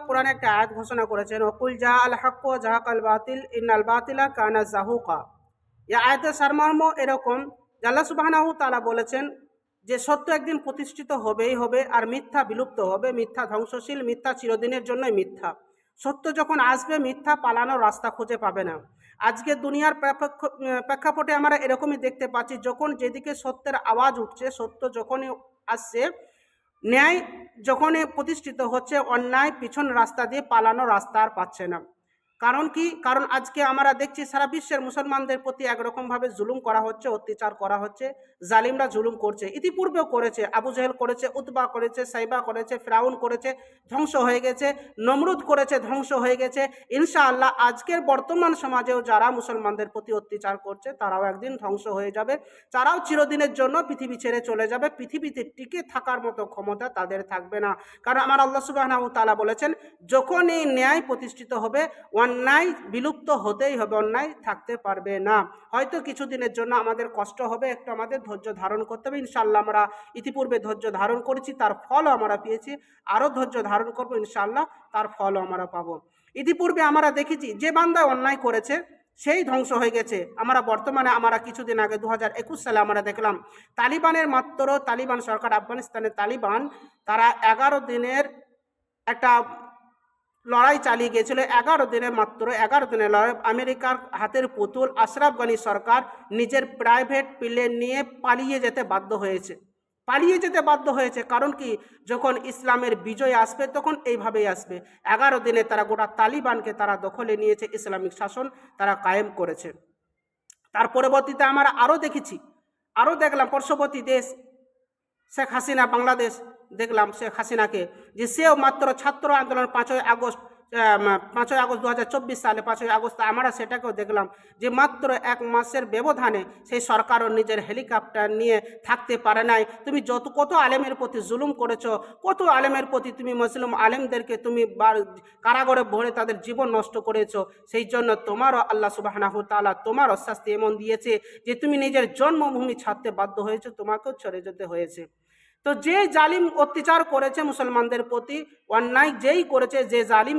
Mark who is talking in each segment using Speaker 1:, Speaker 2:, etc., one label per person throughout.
Speaker 1: কোরআনে একটা আয়াত ঘোষণা করেছেন অকুল জা আল হক জাহাক আল বাতিল ইন আল বাতিলা কানা জাহুকা এই আয়াতের সারমর্ম এরকম আল্লাহ সুবাহানাহু তালা বলেছেন যে সত্য একদিন প্রতিষ্ঠিত হবেই হবে আর মিথ্যা বিলুপ্ত হবে। মিথ্যা ধ্বংসশীল, মিথ্যা চিরদিনের জন্যই মিথ্যা। সত্য যখন আসবে, মিথ্যা পালানোর রাস্তা খুঁজে পাবে না। আজকে দুনিয়ার প্রেক্ষাপ- প্রেক্ষাপটে আমরা এরকমই দেখতে পাচ্ছি, যখন যেদিকে সত্যের আওয়াজ উঠছে, সত্য যখনই আসছে ন্যায় যখন প্রতিষ্ঠিত হচ্ছে অন্যায় পিছন রাস্তা দিয়ে পালানো রাস্তা আর পাচ্ছে না। কারণ কি? কারণ আজকে আমরা দেখছি সারা বিশ্বের মুসলমানদের প্রতি একরকমভাবে জুলুম করা হচ্ছে, অত্যাচার করা হচ্ছে, জালিমরা জুলুম করছে। ইতিপূর্বেও করেছে, আবু জাহেল করেছে, উতবা করেছে, সাইবা করেছে, ফ্রাউন করেছে, ধ্বংস হয়ে গেছে, নমরুদ করেছে, ধ্বংস হয়ে গেছে। ইনশাআল্লাহ আজকের বর্তমান সমাজেও যারা মুসলমানদের প্রতি অত্যাচার করছে, তারাও একদিন ধ্বংস হয়ে যাবে। তারাও চিরদিনের জন্য পৃথিবী ছেড়ে চলে যাবে। পৃথিবীতে টিকে থাকার মতো ক্ষমতা তাদের থাকবে না। কারণ আমার আল্লাহ সুবাহ তালা বলেছেন যখন এই ন্যায় প্রতিষ্ঠিত হবে অন্যায় বিলুপ্ত হতেই হবে, অন্যায় থাকতে পারবে না। হয়তো কিছুদিনের জন্য আমাদের কষ্ট হবে, একটু আমাদের ধৈর্য ধারণ করতে হবে। ইনশাল্লাহ আমরা ইতিপূর্বে ধৈর্য ধারণ করেছি, তার ফলও আমরা পেয়েছি। আরও ধৈর্য ধারণ করব ইনশাল্লাহ তার ফলও আমরা পাবো। ইতিপূর্বে আমরা দেখেছি, যে বান্দা অন্যায় করেছে, সেই ধ্বংস হয়ে গেছে। আমরা বর্তমানে, আমরা কিছুদিন আগে দু হাজার একুশ সালে আমরা দেখলাম, তালিবানের মাত্র, তালিবান সরকার আফগানিস্তানের তালিবান, তারা এগারো দিনের একটা লড়াই চালিয়ে গিয়েছিল। এগারো দিনে মাত্র, এগারো দিনের লড়াই। আমেরিকার হাতের পুতুল আশরাফ গানি সরকার নিজের প্রাইভেট প্লেন নিয়ে পালিয়ে যেতে বাধ্য হয়েছে। পালিয়ে যেতে বাধ্য হয়েছে কারণ কি? যখন ইসলামের বিজয় আসবে, তখন এইভাবেই আসবে। এগারো দিনে তারা গোটা তালিবানকে তারা দখলে নিয়েছে, ইসলামিক শাসন তারা কায়েম করেছে। তার পরবর্তীতে আমরা আরও দেখেছি, আরও দেখলাম, পার্শ্ববর্তী দেশ শেখ হাসিনা বাংলাদেশ দেখলাম শেখ হাসিনাকে, যে সেও মাত্র ছাত্র আন্দোলন পাঁচই আগস্ট পাঁচই আগস্ট দু হাজার চব্বিশ সালে, পাঁচই আগস্ট আমরা সেটাকেও দেখলাম যে মাত্র এক মাসের ব্যবধানে সেই সরকারও নিজের হেলিকপ্টার নিয়ে থাকতে পারে নাই। তুমি যত, কত আলেমের প্রতি জুলুম করেছ, কত আলেমের প্রতি তুমি মুসলিম আলেমদেরকে তুমি কারাগারে ভরে তাদের জীবন নষ্ট করেছ, সেই জন্য তোমারও আল্লাহ সুবাহানাহু তাআলা তোমারও শাস্তি এমন দিয়েছে যে তুমি নিজের জন্মভূমি ছাড়তে বাধ্য হয়েছো, তোমাকেও ছেড়ে যেতে হয়েছে। তো যে জালিম অত্যাচার করেছে মুসলমানদের প্রতি, অন্যায় যেই করেছে, যে জালিম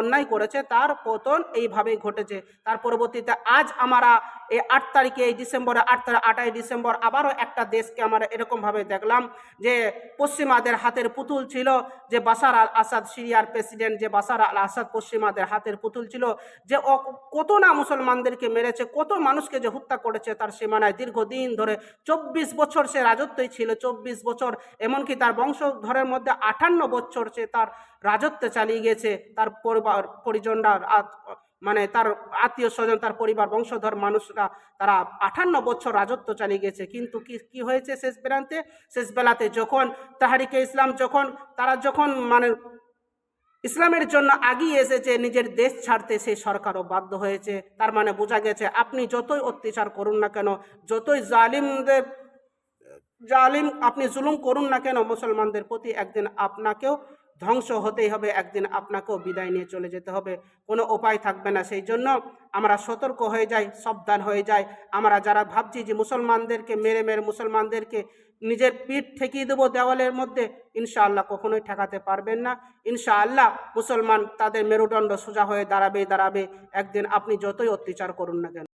Speaker 1: অন্যায় করেছে, তার পতন এইভাবেই ঘটেছে। তার পরবর্তীতে আজ আমরা এই আট তারিখে, এই ডিসেম্বরে আট তারিখ, আটাই ডিসেম্বর আবারও একটা দেশকে আমরা এরকমভাবে দেখলাম যে পশ্চিমাদের হাতের পুতুল ছিল যে বাসার আল আসাদ সিরিয়ার প্রেসিডেন্ট যে বাসার আল আসাদ পশ্চিমাদের হাতের পুতুল ছিল যে কত না মুসলমানদেরকে মেরেছে, কত মানুষকে যে হত্যা করেছে, তার সীমানায় দীর্ঘদিন ধরে চব্বিশ বছর সে রাজত্বই ছিল, চব্বিশ বছর এমনকি তার বংশধরের মধ্যে আটান্ন বছর সে তার রাজত্ব চালিয়ে গেছে তার পরিবার, পরিজনরা মানে তার আত্মীয় স্বজন, তার পরিবার, বংশধর মানুষরা তারা আঠান্ন বছর রাজত্ব চালিয়ে গেছে কিন্তু কি কি হয়েছে শেষ বেলাতে? শেষ বেলাতে যখন তাহারিকে ইসলাম যখন, তারা যখন মানে ইসলামের জন্য আগিয়ে এসেছে, নিজের দেশ ছাড়তে সেই সরকারও বাধ্য হয়েছে। তার মানে বোঝা গেছে, আপনি যতই অত্যাচার করুন না কেন, যতই জালিমদের জালিম, আপনি জুলুম করুন না কেন? মুসলমানদের প্রতি একদিন আপনাকেও ধ্বংস হতেই হবে, একদিন আপনাকেও বিদায় নিয়ে চলে যেতে হবে। কোনো উপায় থাকবে না। সেই জন্য আমরা সতর্ক হয়ে যাই, সাবধান হয়ে যাই। আমরা যারা ভাবছি যে মুসলমানদেরকে মেরে মেরে মুসলমানদেরকে নিজের পিঠ ঠেকিয়ে দেবো দেওয়ালের মধ্যে, ইনশাআল্লাহ কখনোই ঠেকাতে পারবেন না। ইনশাআল্লাহ মুসলমান তাদের মেরুদণ্ড সোজা হয়ে দাঁড়াবে দাঁড়াবে। একদিন আপনি যতই অত্যাচার করুন না কেন।